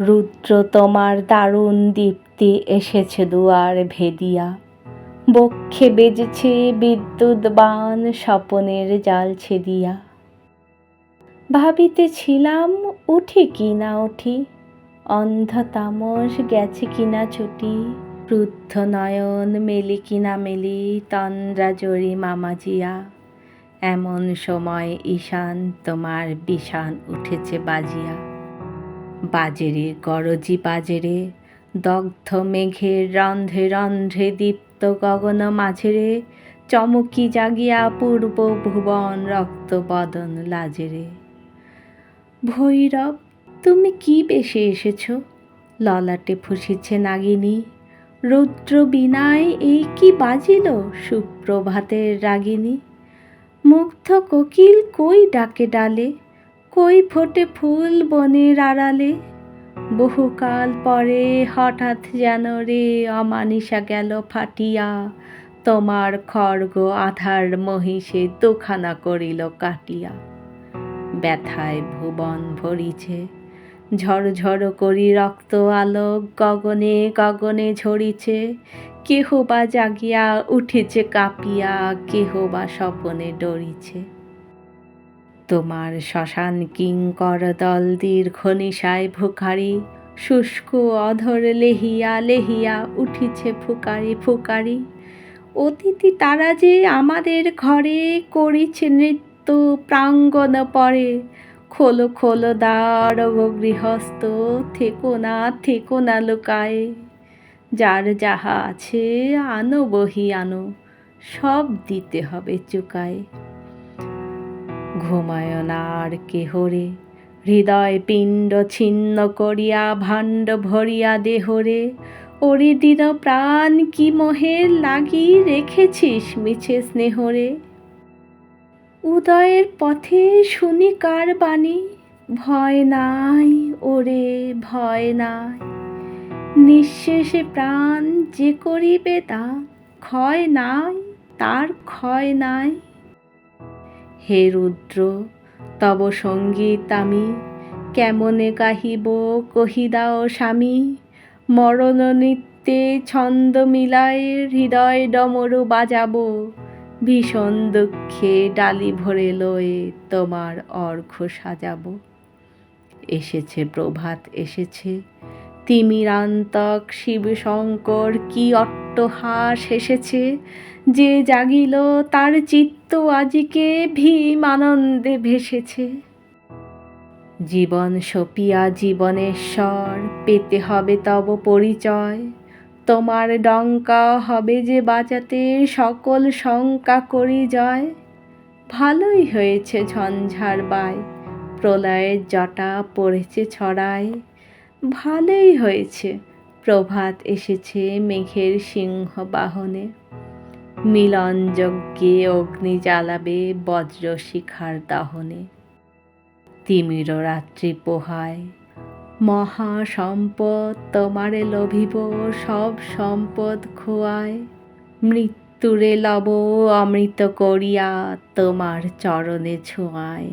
রুদ্র তোমার দারুণ দীপ্তি এসেছে দুয়ার ভেদিয়া। বক্ষে বেজেছে বিদ্যুৎ বান স্বপনের জাল ছেদিয়া। ভাবিতেছিলাম, উঠি কি না উঠি? অন্ধ তামস গেছে কিনা ছুটি? ক্রুদ্ধ নয়ন মেলি কিনা মেলি তন্দ্রা জড়ি মামাজিয়া এমন সময় ঈশান তোমার বিষান উঠেছে বাজিয়া। বাজেরে, গরজি বাজেরে, দগ্ধ মেঘের রন্ধ্রে রন্ধ্রে দীপ্ত গগন মাঝেরে, চমকি জাগিয়া পূর্ব ভুবন রক্ত বদন লাজেরে। ভৈরব, তুমি কি বেশে এসেছ? ললাটে ফুসিছে নাগিনী। রুদ্র বিনায় এই কি বাজিল সুপ্রভাতের রাগিনী? মুগ্ধ কোকিল কই ডাকে ডালে? কই ফোটে ফুল বনের আড়ালে? বহুকাল পরে হঠাৎ যেন রে অমানিসা গেল ফাটিয়া। তোমার খড়গ আধার মহিষে দুখানা করিল কাটিয়া। ব্যথায় ভুবন ভরিছে। ঝড় করি রক্ত আলোক গগনে গগনে ঝরিছে। কেহ বা জাগিয়া উঠেছে কাঁপিয়া কেহ বা স্বপনে ডরিছে। তোমার শ্মশান কিঙ্কর দল দীর্ঘ নিশায় ভুখারি শুষ্ক অধর লেহিয়া লেহিয়া উঠিছে ফুকারি ফুকারি অতিথি তারা যে আমাদের ঘরে করিছে নৃত্য প্রাঙ্গণ পরে। খোলো খোলো দ্বার গৃহস্থ, থেকো না থেকো না লুকায়। যার যাহা আছে আনো বহি আনো সব দিতে হবে চুকায়। ঘুমায় না আর কেহরে হৃদয় পিণ্ড ছিন্ন করিয়া, ভাণ্ড ভরিয়া দেহরে ওরে দিন প্রাণ, কি মোহের লাগি রেখেছিস মিছে স্নেহরে উদয়ের পথে শুনি কার বাণী, ভয় নাই ওরে, ভয় নাই। নিঃশেষে প্রাণ যে করিবে তা, ক্ষয় নাই, তার ক্ষয় নাই। হে রুদ্র, তব সংগীত আমি। কেমনে গাহিব কহি দাও স্বামী। মরণ নৃত্যে ছন্দ মিলায় হৃদয় ডমরু বাজাবো। ভীষণ দুঃখে ডালি ভরে লয়ে তোমার অর্ঘ সাজাব। এসেছে প্রভাত, এসেছে। তিমিরান্তক শিব শিবশঙ্কর কি অট্টহাস এসেছে যে জাগিল তার চিত্ত আজিকে ভীম আনন্দে ভেসেছে। জীবন সপিয়া জীবনেশ্বর পেতে হবে তব পরিচয়। তোমার ডঙ্কা হবে যে বাঁচাতে সকল শঙ্কা করি জয়। ভালোই হয়েছে ঝঞ্ঝার বায় প্রলয়ের জটা পড়েছে ছড়ায়। ভালোই হয়েছে প্রভাত এসেছে মেঘের সিংহ বাহনে মিলন যজ্ঞে অগ্নি জ্বালাবে বজ্র শিখার দাহনে। তিমির রাত্রি পোহায় মহা সম্পদ তোমারে লভিব, সব সম্পদ খোয়ায়। মৃত্যুরে লব, অমৃত করিয়া তোমার চরণে ছোঁয়ায়।